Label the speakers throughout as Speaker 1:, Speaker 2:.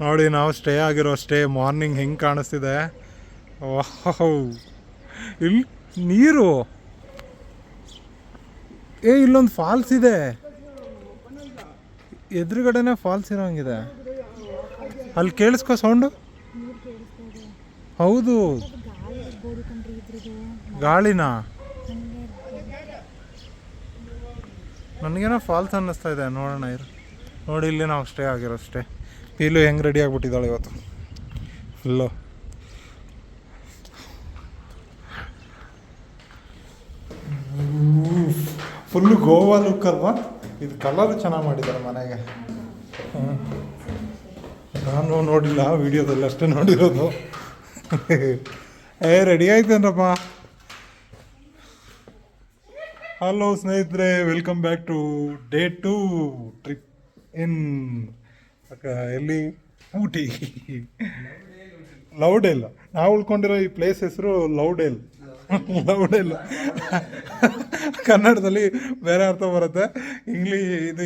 Speaker 1: ನೋಡಿ, ನಾವು ಸ್ಟೇ ಆಗಿರೋ ಸ್ಟೇ ಮಾರ್ನಿಂಗ್ ಹೆಂಗೆ ಕಾಣಿಸ್ತಿದೆ? ಇಲ್ಲಿ ನೀರು? ಏ, ಇಲ್ಲೊಂದು ಫಾಲ್ಸ್ ಇದೆ. ಎದುರುಗಡೆನೆ ಫಾಲ್ಸ್ ಇರೋಂಗಿದೆ ಅಲ್ಲಿ ಕೇಳಿಸ್ಕೊ ಸೌಂಡು ಹೌದು. ಗಾಳಿನಾ? ನನಗೇನೋ ಫಾಲ್ಸ್ ಅನ್ನಿಸ್ತಾ ಇದೆ, ನೋಡೋಣ ಇರು. ನೋಡಿ, ಇಲ್ಲಿ ನಾವು ಸ್ಟೇ ಆಗಿರೋ ಸ್ಟೇ ಪೀಲು ಹೆಂಗೆ ರೆಡಿ ಆಗಿಬಿಟ್ಟಿದ್ದಾಳೆ ಇವತ್ತು? ಫುಲ್ಲು ಫುಲ್ಲು ಗೋವಾ ಲುಕ್ ಅಲ್ವಾ? ಇದು ಕಲರ್ ಚೆನ್ನಾಗಿ ಮಾಡಿದ್ದಾರೆ ಮನೆಗೆ. ನಾನು ನೋಡಿಲ್ಲ, ವಿಡಿಯೋದಲ್ಲಿ ಅಷ್ಟೇ ನೋಡಿರೋದು. ಏ ರೆಡಿ ಆಯ್ತೇನಪ್ಪ? ಹಲೋ ಸ್ನೇಹಿತರೆ welcome back to day two trip in ಎಲ್ಲಿ? ಊಟಿ. ಲೌಡೆಲ್. ನಾವು ಉಳ್ಕೊಂಡಿರೋ ಈ ಪ್ಲೇಸ್ ಹೆಸರು ಲೌಡೆಲ್. ಲೌಡೆಲ್. ಕನ್ನಡದಲ್ಲಿ ಬೇರೆ ಅರ್ಥ ಬರುತ್ತೆ. ಇಂಗ್ಲೀಷ್ ಇದು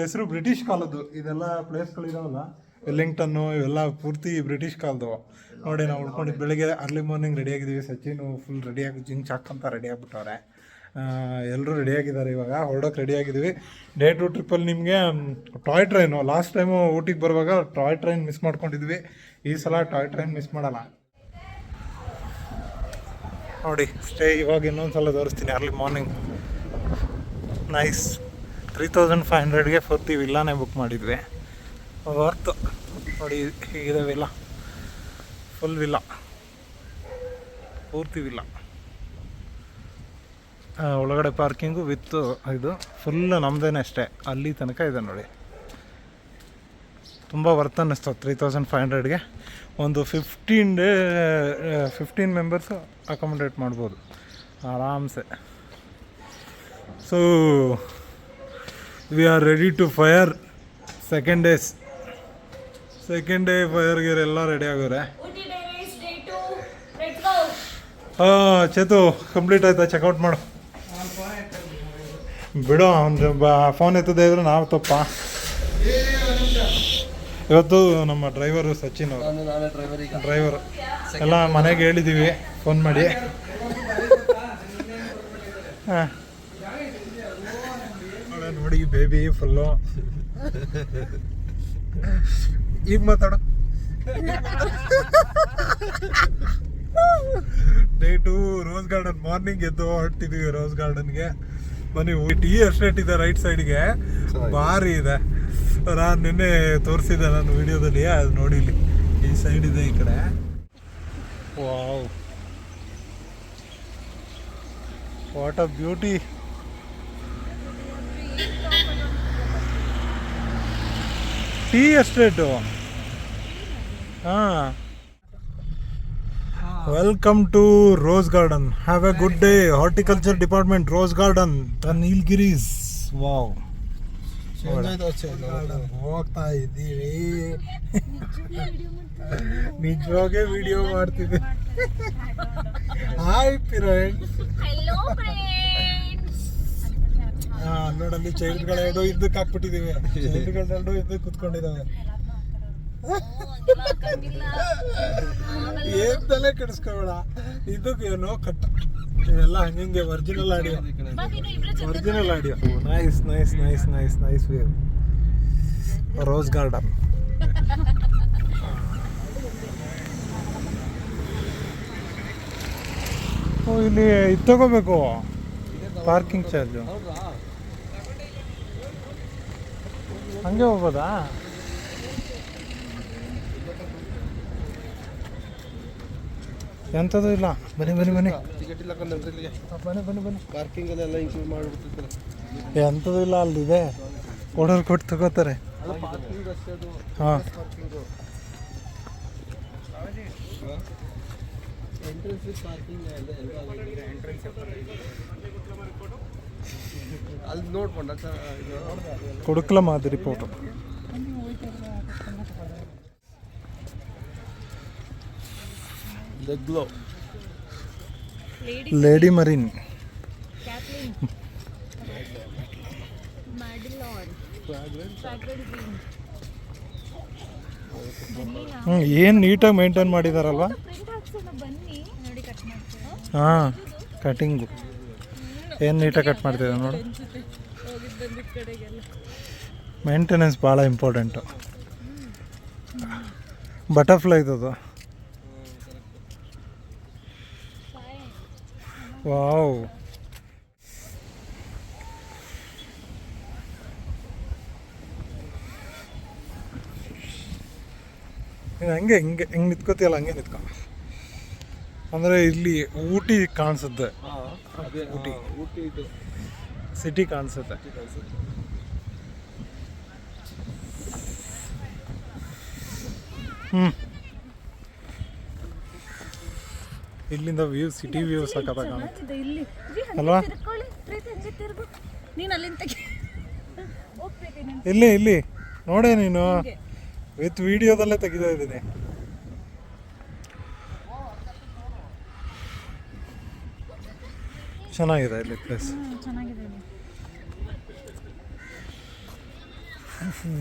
Speaker 1: ಹೆಸರು ಬ್ರಿಟಿಷ್ ಕಾಲದ್ದು. ಇದೆಲ್ಲ ಪ್ಲೇಸ್ಗಳಿದಾವಲ್ಲ ವೆಲ್ಲಿಂಗ್ಟನ್ನು, ಇವೆಲ್ಲ ಪೂರ್ತಿ ಬ್ರಿಟಿಷ್ ಕಾಲದವು ನೋಡಿ, ನಾವು ಉಳ್ಕೊಂಡಿದ್ದು ಬೆಳಿಗ್ಗೆ ಅರ್ಲಿ ಮಾರ್ನಿಂಗ್ ರೆಡಿ ಆಗಿದ್ದೀವಿ. ಸಚಿನ್ ಫುಲ್ ರೆಡಿಯಾಗಿ ಜಿಂಕ್ ಹಾಕ್ಕೊಂತ ರೆಡಿ ಆಗಿಬಿಟ್ಟವ್ರೆ. ಎಲ್ಲರೂ ರೆಡಿಯಾಗಿದ್ದಾರೆ ಇವಾಗ. ಹೊರಡೋಕೆ ರೆಡಿಯಾಗಿದ್ದೀವಿ ಡೇ ಟು ಟ್ರಿಪ್ಪಲ್ಲಿ ನಿಮಗೆ ಟಾಯ್ ಟ್ರೈನು ಲಾಸ್ಟ್ ಟೈಮು ಊಟಿಗೆ ಬರುವಾಗ ಟಾಯ್ ಟ್ರೈನ್ ಮಿಸ್ ಮಾಡ್ಕೊಂಡಿದ್ವಿ. ಈ ಸಲ ಟಾಯ್ ಟ್ರೈನ್ ಮಿಸ್ ಮಾಡಲ್ಲ. ನೋಡಿ ಸ್ಟೇ ಇವಾಗ ಇನ್ನೊಂದು ಸಲ ತೋರಿಸ್ತೀನಿ early morning nice three thousand five ಹಂಡ್ರೆಡ್ಗೆ ಫೋರ್ತಿ ವಿಲ್ಲಾನೇ ಬುಕ್ ಮಾಡಿದ್ವಿ. ವರ್ತು ನೋಡಿ, ಹೀಗಿದೆ ವಿಲ್ಲ ಫುಲ್ ವಿಲ್ಲ ಪೂರ್ತಿ ವಿಲ್ಲ ಒಳಗಡೆ ಪಾರ್ಕಿಂಗು ವಿತ್ ಇದು ಫುಲ್ ನಮ್ಮದೇನೆ ಅಷ್ಟೇ. ಅಲ್ಲಿ ತನಕ ಇದೆ ನೋಡಿ. ತುಂಬ ವರ್ತ್ ಅನ್ನಿಸ್ತು ತ್ರೀ ತೌಸಂಡ್ ಫೈವ್ ಹಂಡ್ರೆಡ್ಗೆ ಒಂದು fifteen day fifteen members accommodate ಮಾಡ್ಬೋದು. ಆರಾಮ್ಸೆ. So we are ready to fire second days second day ಫೈರ್ಗೆ ಎಲ್ಲ ರೆಡಿ ಆಗೋರೆ ಹಾಂ ಚೇತು ಕಂಪ್ಲೀಟ್ ಆಯ್ತಾ? ಚೆಕ್ಔಟ್ ಮಾಡು. ಬಿಡು, ಅವ್ನು ಬ ಫೋನ್ ಎತ್ತದೆ ಇದ್ರೆ ನಾವು ತಪ್ಪ. ಇವತ್ತು ನಮ್ಮ ಡ್ರೈವರು ಸಚಿನ್ ಅವರು.
Speaker 2: ಡ್ರೈವರ್
Speaker 1: ಎಲ್ಲ ಮನೆಗೆ ಹೇಳಿದ್ದೀವಿ ಫೋನ್ ಮಾಡಿ. ಹಾಂ. ನೋಡಿ ಬೇಬಿ ಫುಲ್ಲು ಈಗ ಮಾತಾಡೋ. Day two rose garden morning ಎದ್ದು ಹೊರಟಿದೀವಿ ರೋಸ್ ಗಾರ್ಡನ್ಗೆ ಬನ್ನಿ ಟೀ ಎಸ್ಟೇಟ್ ಇದೆ ರೈಟ್ ಸೈಡ್ಗೆ ಭಾರಿ ಇದೆ. ನಾನು ನಿನ್ನೆ ತೋರಿಸಿದೆ ನಾನು ವಿಡಿಯೋದಲ್ಲಿ ಅದು ನೋಡಿ ಇಲ್ಲಿ ಈ ಸೈಡ್ ಇದೆ ಈ ಕಡೆ. Wow. What a beauty tea estate ಹಾಂ. Welcome to rose garden have a good day horticulture department rose garden the Nilgiris wow ಹೋಗ್ತಾ ಇದ್ದೀವಿ ನಿಜವಾಗೆ ವಿಡಿಯೋ ಮಾಡ್ತಿದ್ದೆ. ಹಾಯ್
Speaker 3: ಹೆಲೋ ಚೈಲ್ಡ್ಗಳು
Speaker 1: ನೋಡಲ್ಲಿ ಚೈಲ್ಡ್ಗಳೆರಡು ಇದ್ದಕ್ಕೆ ಹಾಕ್ಬಿಟ್ಟಿದ್ದೀವಿ ಚೈಲ್ಡ್ಗಳೆರಡು ಇದ್ದಕ್ಕೆ ಕುತ್ಕೊಂಡಿದ್ದಾವೆ ಏನ್ ತಲೆ ಕೆಡಿಸ್ಕೋಬೇಡ. ಇದಕ್ಕೆ ಏನೋ ಕಟ್. ಇವೆಲ್ಲ ಹಂಗೆ original audio original audio nice nice nice nice nice wave rose garden ಇಲ್ಲಿ ಇದು ತಗೋಬೇಕು. ಪಾರ್ಕಿಂಗ್ ಚಾರ್ಜು ಹಂಗೆ ಹೋಗ್ಬೋದಾ? ಎಂಥದ್ದು ಇಲ್ಲ. ಬನ್ನಿ ಬನ್ನಿ ಬನ್ನಿ. ಬನ್ನಿ ಬನ್ನಿ ಬನ್ನಿ.
Speaker 2: ಪಾರ್ಕಿಂಗ್ ಅಲ್ಲೆಲ್ಲ ಇನ್ಕ್ಲೂಡ್ ಮಾಡಿಬಿಡ್ತಿರ್ತಾರೆ.
Speaker 1: ಎಂಥದ್ದು ಇಲ್ಲ ಅಲ್ಲಿದೆ ಕೊಡೋರು ಕೊಟ್ಟು ತಗೋತಾರೆ. ಹಾಂ.
Speaker 2: ಅಲ್ಲಿ ನೋಡ್ಕೊಂಡ
Speaker 1: ಕೊಡುಕಲ ಮಾದರಿ ಫೋಟೋ
Speaker 2: ಲೆಗ್ಲೋ
Speaker 1: ಲೇಡಿ ಮರೀನ್ ಏನು ನೀಟಾಗಿ ಮೇಂಟೈನ್ ಮಾಡಿದಾರಲ್ವ?
Speaker 3: ಪ್ರಿಂಟ್ ಹಾಕ್ಸೋಣ ಬನ್ನಿ. ನೋಡಿ ಕಟ್ ಮಾಡ್ತೀವಿ
Speaker 1: ಹಾಂ ಕಟಿಂಗು ಏನು ನೀಟಾಗಿ ಕಟ್ ಮಾಡ್ತಿದ್ದಾರೆ ನೋಡು. ಮೇಂಟೆನೆನ್ಸ್ ಭಾಳ ಇಂಪಾರ್ಟೆಂಟು ಬಟರ್ಫ್ಲೈ ವಾವ್ ಹಂಗೆ ಹಿಂಗೆ ಹೆಂಗೆ ಅಲ್ಲ ಹಂಗೆ ನಿಂತ್ಕೊ. ಅಂದರೆ ಇಲ್ಲಿ ಊಟಿ ಕಾಣಿಸುತ್ತೆ. ಊಟಿ.
Speaker 2: ಊಟಿ
Speaker 1: ಸಿಟಿ ಕಾಣಿಸುತ್ತೆ. ಹ್ಞೂ ಇಲ್ಲಿಂದ ವ್ಯೂ ಸಿಟಿ ವ್ಯೂ ಸಕತ್ತ ಕಾಣುತ್ತೆ
Speaker 3: ಚೆನ್ನಾಗಿದೆ
Speaker 1: ಅಲ್ವಾ?
Speaker 3: ನೀನು ಅಲ್ಲಿಂದ
Speaker 1: ಇಲ್ಲಿ ಇಲ್ಲಿ. ನೋಡೆ ನೀನು. ವಿತ್ ವಿಡಿಯೋದಲ್ಲೇ ತೆಗಿತಾ ಇದ್ದೀನಿ. ಚೆನ್ನಾಗಿದೆ ಇಲ್ಲಿ ಪ್ಲೇಸ್
Speaker 3: ಹ್ಞೂ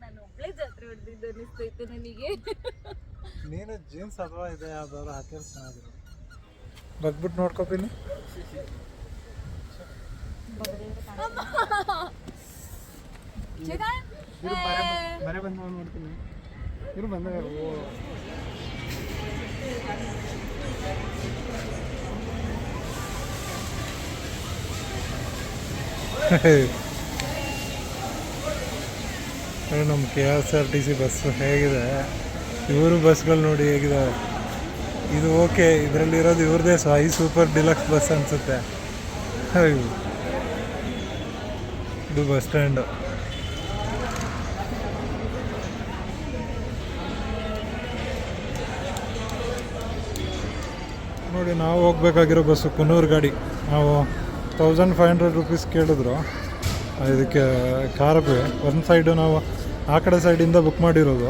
Speaker 3: ನಾನು ಒಬ್ಳೆ ಜಾತ್ರೆ ಹೊಡೆದಿದ್ದು ಅನಿಸ್ತೈತೆ ನನಗೆ.
Speaker 1: ನೀನು ಜೀನ್ಸ್ ಅಥವಾ ಇದೆ ಯಾವ್ದಾದ್ರು ಹಾಕಿದ್ರೆ ಚೆನ್ನಾಗಿರೋ ಬಗ್ಬಿಟ್ಟು ನೋಡ್ಕೊಪಿನಿ
Speaker 2: ಬರೇ ಬಂದು ನೋಡ್ತೀನಿ. ಇರು ಬಂದ. ಓ.
Speaker 1: ನಮ್ಮ K S R T C bus ಹೇಗಿದೆ? ಇವರು ಬಸ್ಗಳು ನೋಡಿ ಹೇಗಿದೆ. ಇದು ಓಕೆ ಇದರಲ್ಲಿ ಇರೋದು ಇವ್ರದೇ ಸಾಯಿ ಸೂಪರ್ ಡಿಲಕ್ಸ್ ಬಸ್ ಅನಿಸುತ್ತೆ. ಇದು ಬಸ್ ಸ್ಟ್ಯಾಂಡು ನೋಡಿ, ನಾವು ಹೋಗ್ಬೇಕಾಗಿರೋ ಬಸ್ಸು ಕುನೂರು ಗಾಡಿ. ನಾವು ತೌಸಂಡ್ ಫೈವ್ ಹಂಡ್ರೆಡ್ ರುಪೀಸ್ ಕೇಳಿದ್ರು. ಇದಕ್ಕೆ ಕಾರ್ಗೆ ಒಂದು ಸೈಡು ನಾವು ಆ ಕಡೆ ಸೈಡಿಂದ ಬುಕ್ ಮಾಡಿರೋದು.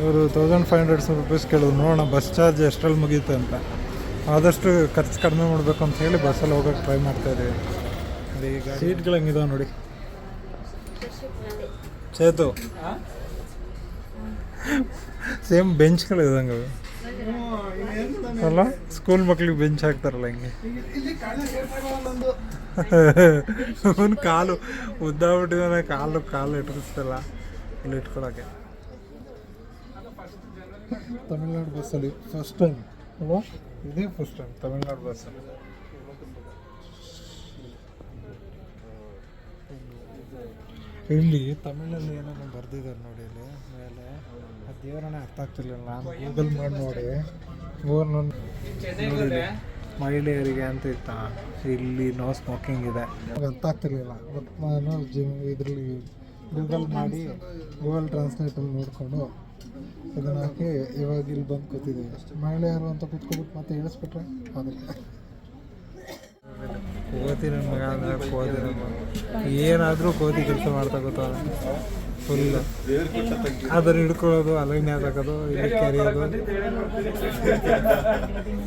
Speaker 1: ಅವರು ತೌಸಂಡ್ ಫೈವ್ ಹಂಡ್ರೆಡ್ ರುಪೀಸ್ ಕೇಳಿದ್ರು. ನೋಡೋಣ ಬಸ್ ಚಾರ್ಜ್ ಎಷ್ಟರಲ್ಲಿ ಮುಗೀತು ಅಂತ. ಆದಷ್ಟು ಖರ್ಚು ಕಡಿಮೆ ಮಾಡಬೇಕು ಅಂತ ಹೇಳಿ ಬಸ್ಸಲ್ಲಿ ಹೋಗೋಕೆ ಟ್ರೈ ಮಾಡ್ತಾ ಇದ್ದೀವಿ. ಅಲ್ಲಿ ಈಗ ಸೀಟ್ಗಳು ಹೆಂಗಿದಾವೆ ನೋಡಿ. ಚೇತು. ಸೇಮ್ ಬೆಂಚ್ಗಳು ಇದಂಗೆ ಅವು. ಅಲ್ಲ ಸ್ಕೂಲ್ ಮಕ್ಳಿಗೆ ಬೆಂಚ್ ಹಾಕ್ತಾರಲ್ಲ ಹಿಂಗೆ. ಅವನ ಕಾಲು ಉದ್ದಾಬಿಟ್ಟಿದ್ದಾನೆ ಕಾಲು ಕಾಲು ಇಟ್ಟಿರ್ತಲ್ಲ ಇಲ್ಲಿ ಇಟ್ಕೊಳಕ್ಕೆ. ತಮಿಳ್ನಾಡು ಬಸ್ಸಲ್ಲಿ ಫಸ್ಟ್ ಟೈಮ್ ಅಲ್ವಾ? ಇದೇ ಫಸ್ಟ್ ಟೈಮ್ ತಮಿಳ್ನಾಡು ಬಸ್ಸಲ್ಲಿ ಇಲ್ಲಿ ತಮಿಳಲ್ಲಿ ಏನೋ ಬರ್ದಿದ್ದಾರೆ ನೋಡಿ ಇಲ್ಲಿ ಮೇಲೆ. ದೇವರನ್ನೇ ಅರ್ಥ ಆಗ್ತಿರ್ಲಿಲ್ಲ. ನಾನು ಗೂಗಲ್ ಮಾಡಿ ನೋಡಿ. ನೋಡಿ ಮಹಿಳೆಯರಿಗೆ ಅಂತ ಇತ್ತ? ಇಲ್ಲಿ ನೋ ಸ್ಮೋಕಿಂಗ್ ಇದೆ. ಅರ್ಥ ಆಗ್ತಿರ್ಲಿಲ್ಲ. ಬಟ್ ನಾನು ಜಿಮ್ ಇದರಲ್ಲಿ ಗೂಗಲ್ ಮಾಡಿ ಗೂಗಲ್ ಟ್ರಾನ್ಸ್ಲೇಟಲ್ಲಿ ನೋಡಿಕೊಂಡು ಇದನ್ನು ಹಾಕಿ ಇವಾಗ ಇಲ್ಲಿ ಬಂದು ಕೂತಿದ್ದೀವಿ ಮಹಿಳೆಯರು ಅಂತ ಕೂತ್ಕೊಬಿಟ್ಟು ಮತ್ತೆ ಹೇಳಿಸ್ಬಿಟ್ರೆ ಅದಕ್ಕೆ ಕೋತಿ ನನ್ನ ಮಗ ಕೋತಿ ಏನಾದರೂ ಕೋತಿ ಕೆಲಸ ಮಾಡ್ತಾ ಗೊತ್ತಲ್ಲ ಫುಲ್ ಅದನ್ನ ಹಿಡ್ಕೊಳ್ಳೋದು ಅಲೈನ್ ಹಾಕೋದು ಇಲ್ಲಿ ಕೆರೆಯೋದು.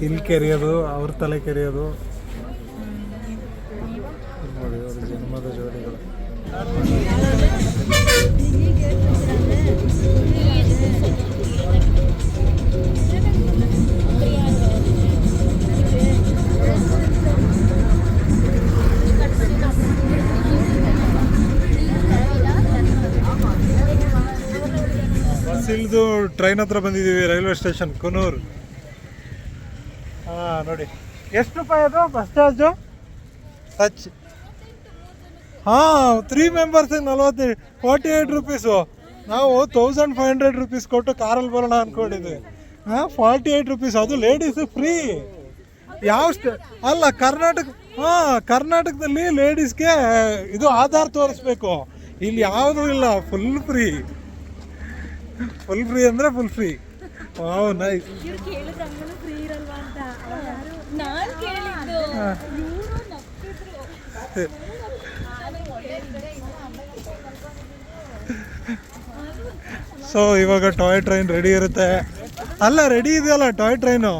Speaker 1: ಇಲ್ಲಿ ಕೆರೆಯೋದು, ಅವ್ರ ತಲೆ ಕೆರೆಯೋದು. ನೋಡಿ, ಅವ್ರ ಜನ್ಮದ ಜೋಡಿಗಳು. ಇಳಿದು ಟ್ರೈನ್ ಹತ್ರ ಬಂದಿದ್ದೀವಿ ರೈಲ್ವೆ ಸ್ಟೇಷನ್ ಕುನೂರ್. ಹಾಂ, ನೋಡಿ. ಎಷ್ಟು ರೂಪಾಯಿ ಅದು? Bus charge such. ಹಾಂ ತ್ರೀ ಮೆಂಬರ್ಸಿಗೆ ನಲ್ವತ್ತು ಫೋರ್ಟಿ ಏಯ್ಟ್ ರುಪೀಸು ನಾವು ತೌಸಂಡ್ ಫೈವ್ ಹಂಡ್ರೆಡ್ ರುಪೀಸ್ ಕೊಟ್ಟು ಕಾರಲ್ಲಿ ಬರೋಣ ಅಂದ್ಕೊಂಡಿದ್ವಿ ಹಾಂ ಫಾರ್ಟಿ ಏಯ್ಟ್ ರುಪೀಸ್ ಅದು ಲೇಡೀಸು ಫ್ರೀ ಯಾವ ಸ್ಟೇ ಅಲ್ಲ, ಕರ್ನಾಟಕ, ಹಾಂ, ಕರ್ನಾಟಕದಲ್ಲಿ ಲೇಡೀಸ್ಗೆ ಇದು ಆಧಾರ್ ತೋರಿಸ್ಬೇಕು. ಇಲ್ಲಿ ಯಾವುದೂ ಇಲ್ಲ ಫುಲ್ ಫ್ರೀ ಫುಲ್ ಫ್ರೀ ಅಂದ್ರೆ ಫುಲ್ ಫ್ರೀ ವಾವ್ ನೈಸ್
Speaker 3: ಇವ್ರು ಕೇಳಿದ್ರೆ ಅಂಗನ ಫ್ರೀ ಇರಲ್ವಾ ಅಂತ. ನಾನು ಕೇಳಿದ್ದೆ.
Speaker 1: ಸೊ ಇವಾಗ ಟಾಯ್ ಟ್ರೈನ್ ರೆಡಿ ಇರುತ್ತೆ. ಅಲ್ಲ ರೆಡಿ ಇದೆಯಲ್ಲ ಟಾಯ್ ಟ್ರೈನು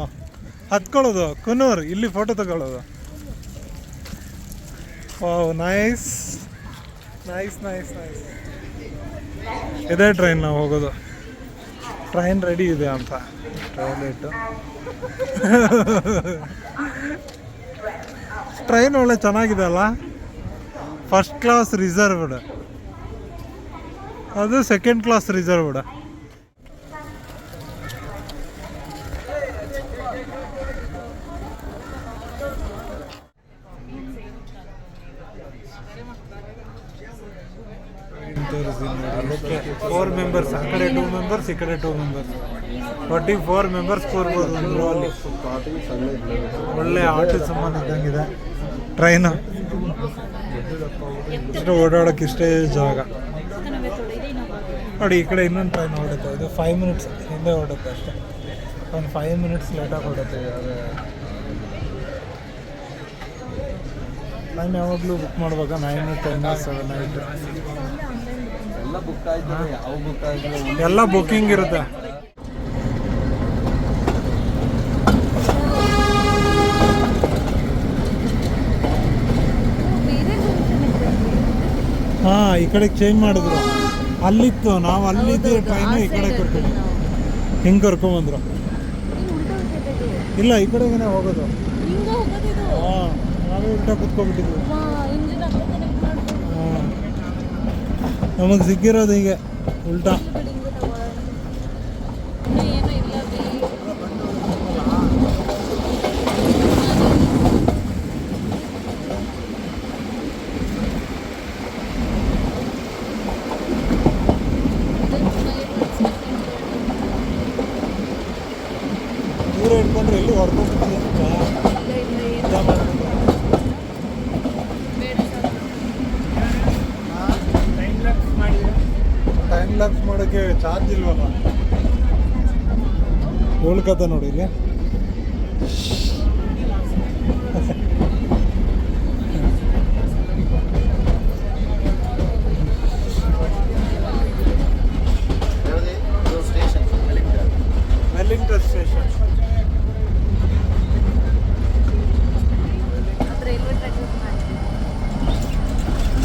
Speaker 1: ಹತ್ಕೊಳ್ಳೋದು ಕುನೂರ್ ಇಲ್ಲಿ ಫೋಟೋ ತಗೊಳ್ಳೋದು. Wow nice nice nice nice ಇದೇ ಟ್ರೈನ್ ನಾವು ಹೋಗೋದು. ಟ್ರೈನ್ ರೆಡಿ ಇದೆ ಅಂತ. ಟಾಯ್ಲೆಟ್ ಟ್ರೈನ್ ಒಳ್ಳೆ ಚೆನ್ನಾಗಿದೆ ಅಲ್ಲ? ಫಸ್ಟ್ ಕ್ಲಾಸ್ ರಿಸರ್ವ್ಡ್ ಅದು second class reserved four members ಆ ಕಡೆ ಟೂ ಮೆಂಬರ್ಸ್ ಈ ಕಡೆ two members forty four members ಕೂರ್ಬೋದು ಒಂದು ರೋ ಅಲ್ಲಿ ಒಳ್ಳೆ ಆಟದ ಸಂಬಂಧ ಇದ್ದಂಗಿದೆ. ಟ್ರೈನು ಇಷ್ಟು ಓಡಾಡೋಕೆ ಇಷ್ಟೇ ಜಾಗ. ನೋಡಿ, ಈ ಕಡೆ ಇನ್ನೊಂದು ಟ್ರೈನ್ ಓಡುತ್ತೆ. ಇದು ಫೈವ್ ಮಿನಿಟ್ಸ್ ಹಿಂದೆ ಓಡುತ್ತೆ ಅಷ್ಟೇ. ಒಂದು ಫೈವ್ ಮಿನಿಟ್ಸ್ ಲೇಟಾಗಿ ಓಡುತ್ತೆ. ನಾನು ಯಾವಾಗಲೂ ಬುಕ್ ಮಾಡುವಾಗ ನೈನ್ ಟೆನ್ ಸೆವೆನ್ ಏಯ್ಟ್
Speaker 2: ಎಲ್ಲ
Speaker 1: ಬುಕ್ಕಿಂಗ್ ಇರುತ್ತೆ. ಹಾ ಈ ಕಡೆ ಚೇಂಜ್ ಮಾಡಿದ್ರು. ಅಲ್ಲಿತ್ತು ನಾವು ಅಲ್ಲಿದ್ದ ಟ್ರೈನ್ ಈ ಕಡೆ ಕರ್ಕೊಂಡು ಹಿಂಗೆ ಕರ್ಕೊಂಬಂದ್ರು ಇಲ್ಲ ಈ ಕಡೆಗೇನೆ ಹೋಗೋದು.
Speaker 3: ಹಾಂ ಹೋಗೋದಿದು
Speaker 1: ಹಾ ನಾವೇ ಉಲ್ಟಾ ಕುತ್ಕೊಬಿಟ್ಟಿದ್ವಿ
Speaker 3: ವಾ ಇಂಜಿನ್ ಅಲ್ಲೇ ಕನೆಕ್ಟ್ ಮಾಡ್ಬೋದು
Speaker 1: ಹಾ ನಮಗೆ ಸಿಕ್ಕಿರೋದು ಹೀಗೆ ಉಲ್ಟಾ
Speaker 3: ಬಿಡಿ ಹಿಂಗೆ ತಗೊಳ್ಳೋಣ ಇನ್ನು ಏನು ಇಲ್ಲ ಬೇ
Speaker 1: ದೂರ ಇಟ್ಕೊಂಡ್ರೆ ಎಲ್ಲಿ ಹೊಡ್ಕೊಂಡ್ಬಿಟ್ಟಿದೆ ಟೈಮ್ ಲ್ಯಾಪ್ಸ್ ಮಾಡೋಕ್ಕೆ ಚಾರ್ಜ್ ಇಲ್ವಲ್ಲ ಉಳ್ಕತ್ತ ನೋಡಿ ಇಲ್ಲಿ
Speaker 2: station
Speaker 1: Wellington station
Speaker 3: railway track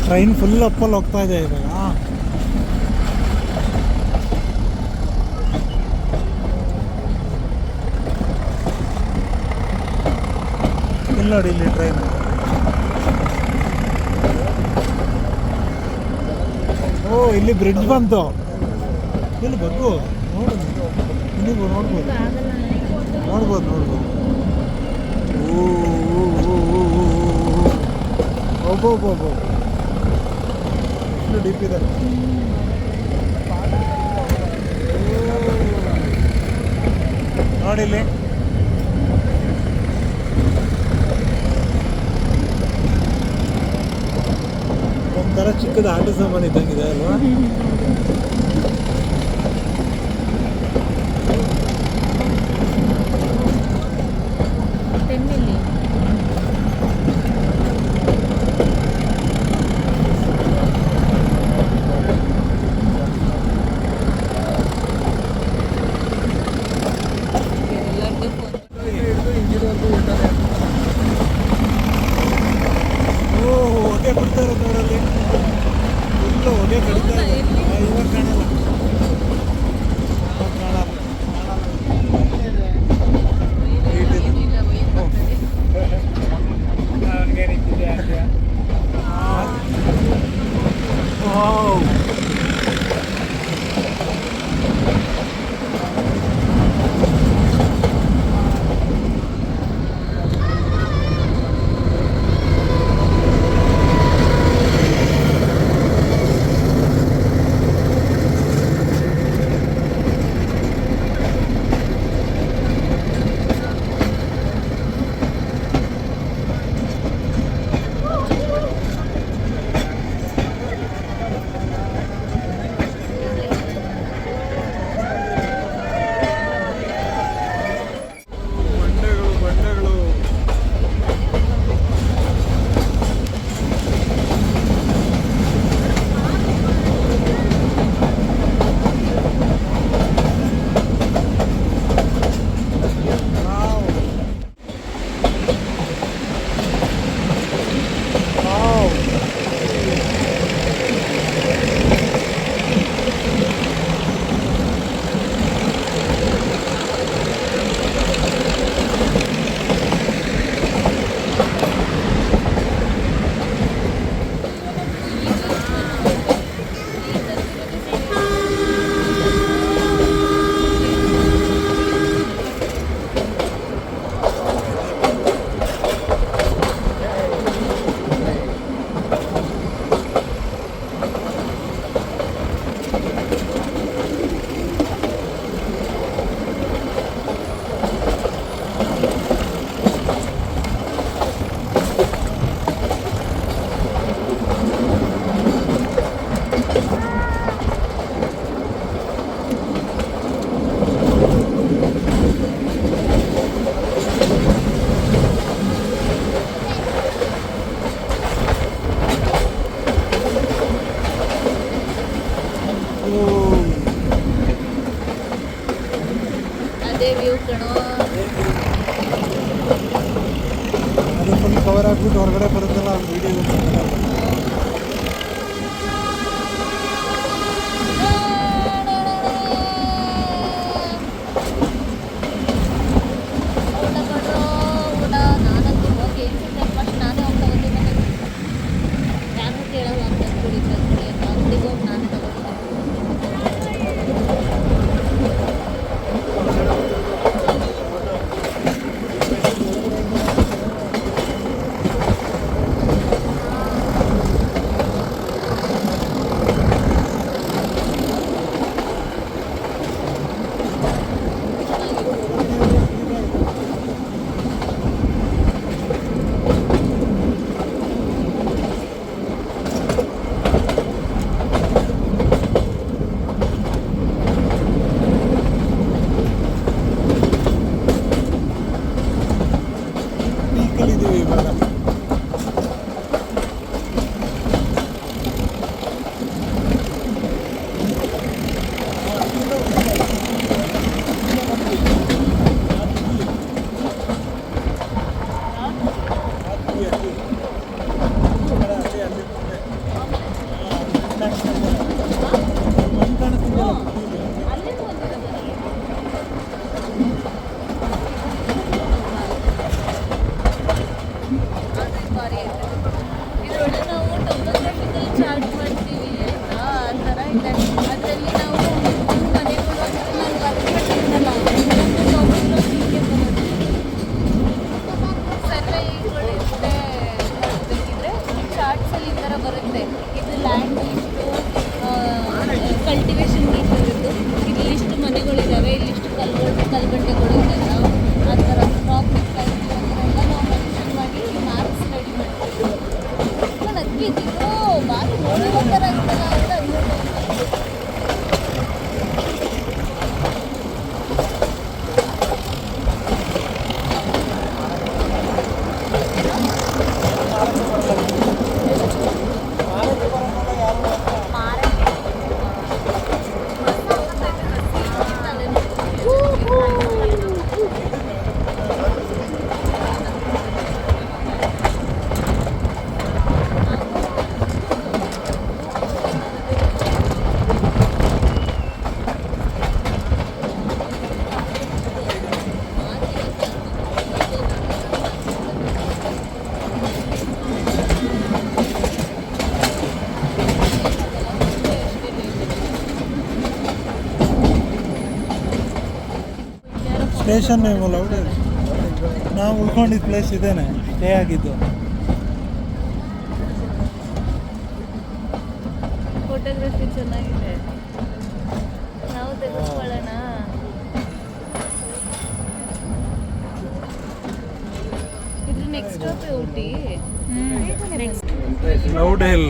Speaker 1: train full ಅಪ್ಪಲ್ಲಿ ಹೋಗ್ತಾ ಇದೆ ಇವಾಗ. ಇಲ್ಲಿ ನೋಡಿ ಇಲ್ಲಿ ಟ್ರೈನ್ ಓ ಇಲ್ಲಿ ಬ್ರಿಡ್ಜ್ ಬಂತು. ಇಲ್ಲಿ ಬಗ್ಗು. ನೋಡು ಇಲ್ಲಿ ಬ- ನೋಡ್ಬೋದು. ನೋಡ್ಬೋದು ನೋಡ್ಬೋದು. ಓ ಓ, ಓ, ಓ, ಓ, ಓ. ಒಬ್ಬ ಒಬ್ಬ ಒಬ್ಬ ಎಷ್ಟು ಡೀಪ್ ಇದೆ. ನೋಡಿ ಒಂಥರ ಚಿಕ್ಕದ ಆಟ ಸಾಮಾನು ಇದ್ದಂಗಿದೆ ಅಲ್ವಾ?
Speaker 3: ಸ್ಟೇಷನ್ ನೇಮಲ್ಲ ನಾವು ಉಳ್ಕೊಂಡಿದ್ದ ಪ್ಲೇಸ್ ಇದೇನೆ ಸ್ಟೇ ಆಗಿದ್ದು.
Speaker 4: ಫೋಟೋಗ್ರಫಿ ಚೆನ್ನಾಗಿದೆ. ನಾವು ತೆಗೆದುಕೊಳ್ಳೋಣ ಇದ್ರ next Ooty next
Speaker 3: cloud hill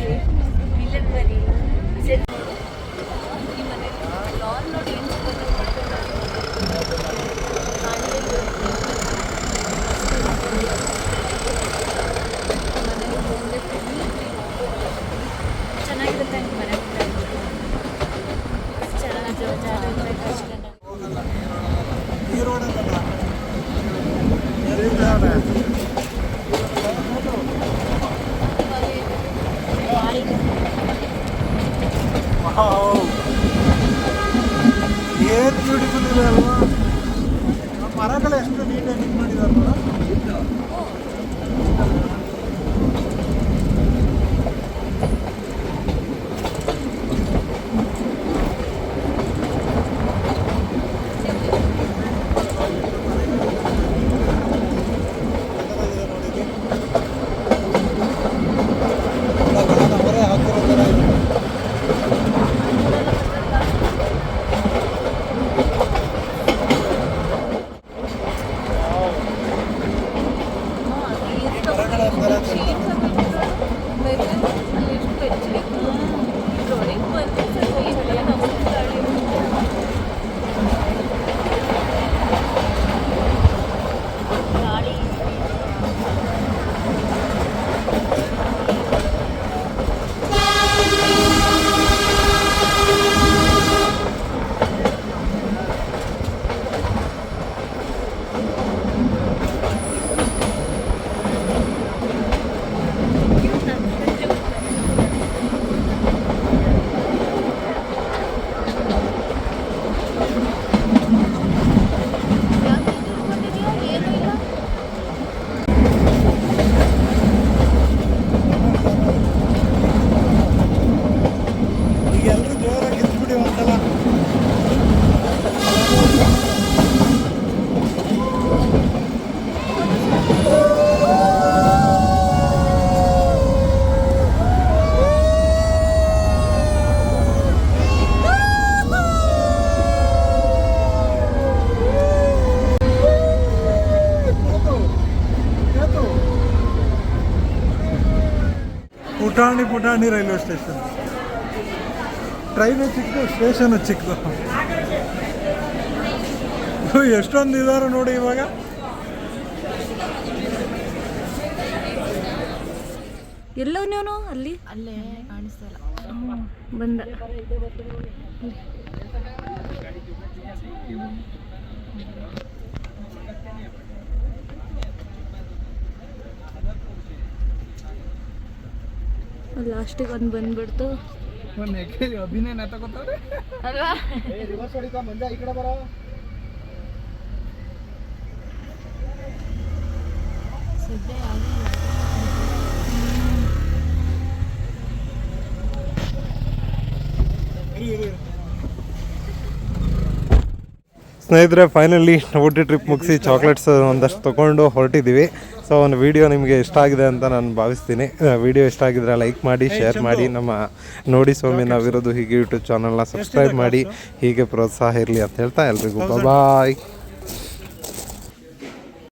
Speaker 5: ಪುಟಾಣಿ ರೈಲ್ವೆ ಸ್ಟೇಷನ್? ಟ್ರೈನು ಚಿಕ್ಕದು ಸ್ಟೇಷನು ಚಿಕ್ಕದು ಎಷ್ಟೊಂದು ಇದಾರೆ ನೋಡಿ ಇವಾಗ.
Speaker 3: ಎಲ್ಲೋ ನೀನು ಅಲ್ಲಿ?
Speaker 4: ಅಲ್ಲೇ ಕಾಣಿಸ್ತಾ ಇಲ್ಲ.
Speaker 3: ಬಂದ. ಲಾಸ್ಟಿಗೆ ಒಂದು ಬಂದ್ಬಿಡ್ತು.
Speaker 4: ಅಭಿನಯ ತಗೋತಾರೆ?
Speaker 3: ಅಲ್ವಾ
Speaker 5: ಸ್ನೇಹಿತರೆ ಫೈನಲಿ ನಾವು ಟ್ರಿಪ್ ಮುಗಿಸಿ ಚಾಕ್ಲೇಟ್ಸ್ ಒಂದಷ್ಟು ತೊಗೊಂಡು ಹೊರಟಿದ್ದೀವಿ. ಸೊ ಒಂದು ವಿಡಿಯೋ ನಿಮಗೆ ಇಷ್ಟ ಆಗಿದೆ ಅಂತ ನಾನು ಭಾವಿಸ್ತೀನಿ. ವಿಡಿಯೋ ಇಷ್ಟ ಆಗಿದ್ರೆ ಲೈಕ್ ಮಾಡಿ ಶೇರ್ ಮಾಡಿ. ನಮ್ಮ ನೋಡಿ ಸ್ವಾಮಿ ನಾವಿರೋದು ಹೀಗೆ ಯೂಟ್ಯೂಬ್ ಚಾನಲ್ನ ಸಬ್ಸ್ಕ್ರೈಬ್ ಮಾಡಿ. ಹೀಗೆ ಪ್ರೋತ್ಸಾಹ ಇರಲಿ ಅಂತ ಹೇಳ್ತಾ ಎಲ್ರಿಗೂ. ಬಾಯ್